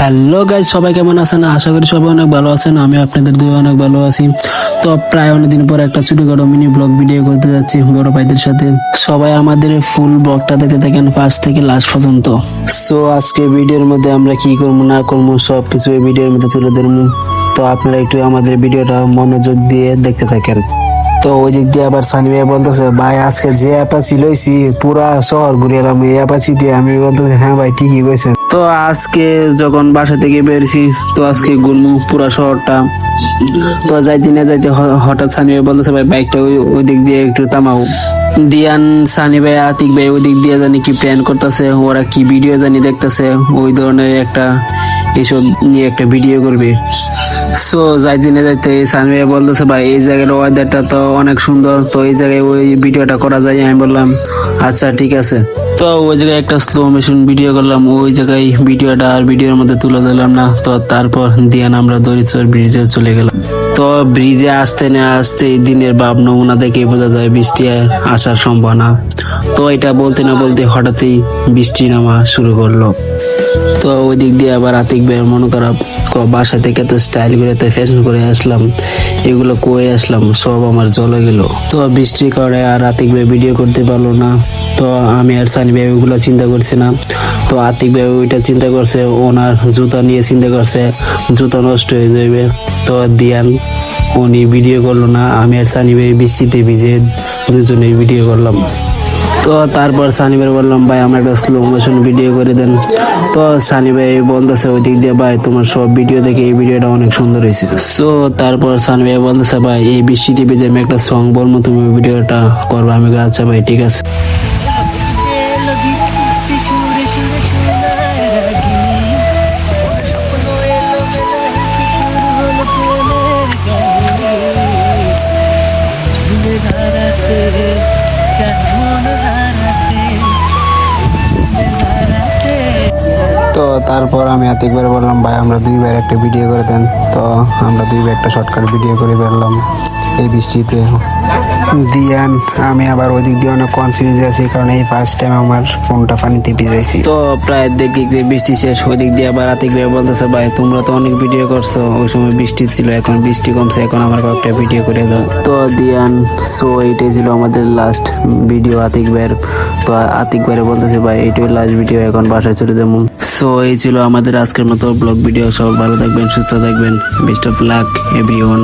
Hello guys সবাই কেমন আছেন? আশা করি সবাই অনেক ভালো আছেন আমি আপনাদের দুই অনেক ভালো আছি। তো প্রায় অনেকদিন পর একটা ছোটখাটো মিনি ব্লগ ভিডিও করতে যাচ্ছি বড় ভাইদের সাথে। সবাই আমাদের ফুল ব্লগটা দেখতে থাকেন ফার্স্ট থেকে লাস্ট পর্যন্ত। সো আজকে ভিডিওর মধ্যে আমরা কি করব, না করব সব কিছু ভিডিওর মধ্যে তুলে ধরবো। তো আপনারা একটু আমাদের ভিডিওটা মনোযোগ দিয়ে দেখতে থাকেন। তো ওই দিক দিয়ে আবার সানি ভাই বলতেছে, ভাই, আজকে যে অ্যাপাচি লইছি, পুরা শহর ঘুরে এলাম এই অ্যাপাচি দিয়ে। আমি বলতেছি হ্যাঁ ভাই, ঠিকই কইছেন। তো আজকে যখন বাসা থেকে বেরছি, তো আজকে ঘুরমু পুরা শহরটা। তো যাইতে না যাইতে হঠাৎ সানি ভাই বলতেছে, ভাই, বাইকটা ওই ওই দিক দিয়ে একটু থামাও। দিয়ান, সানি ভাই, আতিক ভাই ওই দিক দিয়ে জানি কি প্ল্যান করতেছে, ওরা কি ভিডিও জানি দেখতেছে, ওই ধরনের একটা এইসব নিয়ে একটা ভিডিও করবে। সো যাইতে যাইতে সানি ভাই বলতেছে, ভাই, এই জায়গার ওয়েদারটা তো অনেক সুন্দর, তো এই জায়গায় ওই ভিডিওটা করা যায়? আমি বললাম আচ্ছা ঠিক আছে। তো ওই জায়গায় একটা স্লো মেশিন ভিডিও করলাম, ওই জায়গায় ভিডিওটা আর ভিডিওর মধ্যে তুলে দিলাম না। তো তারপর দিয়ান, আমরা দরিচর ব্রিজে চলে গেলাম। তো ব্রিজে আসতে না আসতে দিনের ভাব নমুনা দেখে বোঝা যায় বৃষ্টি আসার সম্ভাবনা। তো এটা বলতে না বলতে হঠাৎই বৃষ্টি নামা শুরু করল। তো ওই দিক দিয়ে আবার আতিক বের মনে খারাপ বাসা থেকে তো স্টাইল করে তো ফ্যাশন করে আসলাম, এগুলো কয়ে আসলাম, সব আমার জলে গেল। তো বৃষ্টির কারণে আর আতিক ভাই ভিডিও করতে পারল না, তো আমি আর সানি ভাই ওইগুলো চিন্তা করছি না। তো আতিক ভাই ওইটা চিন্তা করছে, ওনার জুতা নিয়ে চিন্তা করছে, জুতা নষ্ট হয়ে যাবে তো দিয়ান, উনি ভিডিও করল না, আমি আর সানি ভাই বৃষ্টিতে ভিজে দুজনেই ভিডিও করলাম। তো তারপর সানি ভাই বললাম, ভাই, আমার একটা স্লো মোশন ভিডিও করে দেন। তো সানি ভাই বলতেছে, ওই দিক দিয়ে ভাই, তোমার সব ভিডিও দেখে এই ভিডিওটা অনেক সুন্দর হয়েছে। সো তারপর সানি ভাই বলতেছে, ভাই, এই বৃষ্টি টিভি যে আমি একটা সং বলব, তুমি ওই ভিডিওটা করবে? আমি আচ্ছা ভাই, ঠিক আছে। যে তারপর আমি আতিকবার বললাম, ভাই, আমরা দুই একটা ভিডিও করে দেন। তো আমরা দুই একটা শর্টকাট ভিডিও করে ফেললাম। এই বৃষ্টিতে দিয়ান, আমি আবার ওই দিক দিয়ে অনেক কনফিউজ আছি, কারণ এই ফার্স্ট টাইম আমার ফোনটা পানিতে ভিজাইছি তো প্রায় দেখি যে বৃষ্টি শেষ ওই দিক দিয়ে আবার আতিক ভাই বলতেছে, ভাই, তোমরা তো অনেক ভিডিও করছ। ওই সময় বৃষ্টি ছিল, এখন বৃষ্টি কমছে, এখন আমার কয়েকটা ভিডিও করে দাও। তো দিয়ান সো এইটাই ছিল আমাদের লাস্ট ভিডিও আতিক ভাইয়ের। তো আতিক ভাইয়ের বলতেছে, ভাই, এইটাই লাস্ট ভিডিও এখন বাসায় চলে যাব। সো এই ছিল আমাদের আজকের মতো ব্লগ ভিডিও সব ভালো থাকবেন, সুস্থ থাকবেন। Best of luck everyone